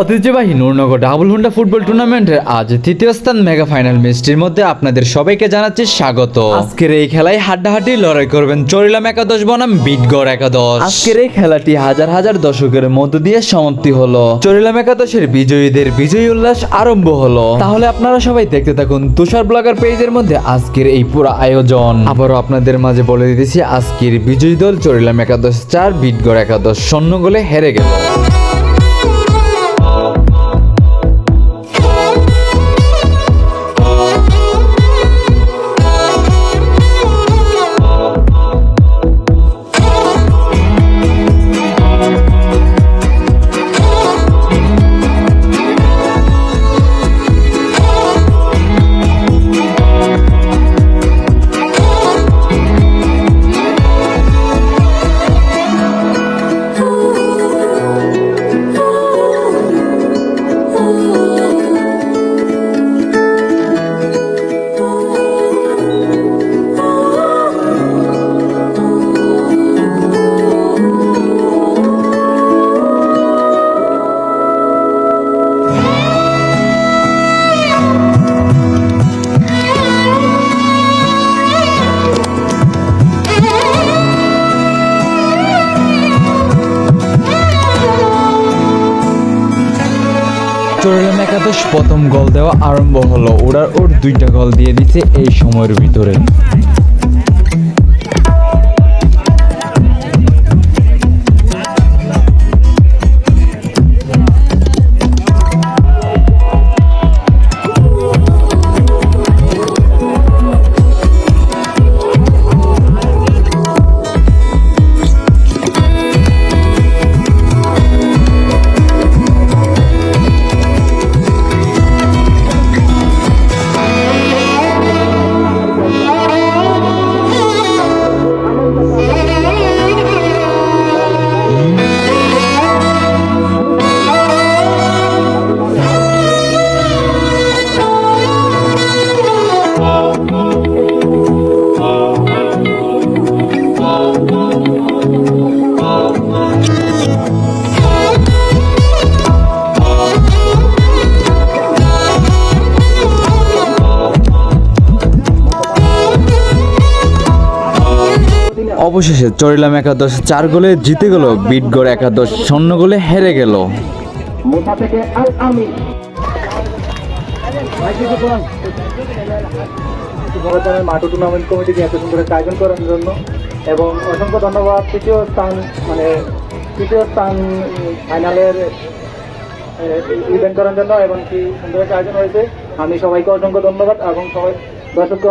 ঐতিহ্যবাহী Nurnagar double Honda football টুর্নামেন্টের আজ তৃতীয় স্থান মেগা ফাইনাল ম্যাচটির মধ্যে আপনাদের সবাইকে জানাচ্ছি স্বাগত। আজকের এই খেলায় হাড্ডাহাড্ডি লড়াই করবেন চরিলাম একাদশ বনাম বিটগড় একাদশ। আজকের এই খেলাটি হাজার হাজার দর্শকের মধ্য দিয়ে সমাপ্তি হলো। চরিলাম একাদশের বিজয়ীদের বিজয়ী উল্লাস আরম্ভ হলো। তাহলে আপনারা সবাই দেখতে থাকুন তুষার ব্লগার পেজের মধ্যে আজকের এই পুরো আয়োজন। আবারও আপনাদের মাঝে বলে দিতেছি আজকের বিজয়ী দল চরিলাম একাদশ চার বিটগড় একাদশ শূন্য গোলে হেরে গেল। চরিলাম একাদশ, প্রথম গোল দেওয়া আরম্ভ হলো। ওরা ওর দুইটা গোল দিয়ে দিছে এই সময়ের ভিতরে। অবশেষে চরিলাম একাদশ চার গোলে জিতে গেল বিটগড় একাদশ শূন্য গোলে হেরে গেল। মাঠু টুর্নামেন্ট কমিটিকে এত সুন্দর একটা আয়োজন করার জন্য এবং অসংখ্য ধন্যবাদ। তৃতীয় স্থান মানে তৃতীয় স্থান ফাইনালের ইভেন্ট করার জন্য এবং কি সুন্দর একটা আয়োজন হয়েছে। আমি সবাইকে অসংখ্য ধন্যবাদ এবং সবাই দর্শককে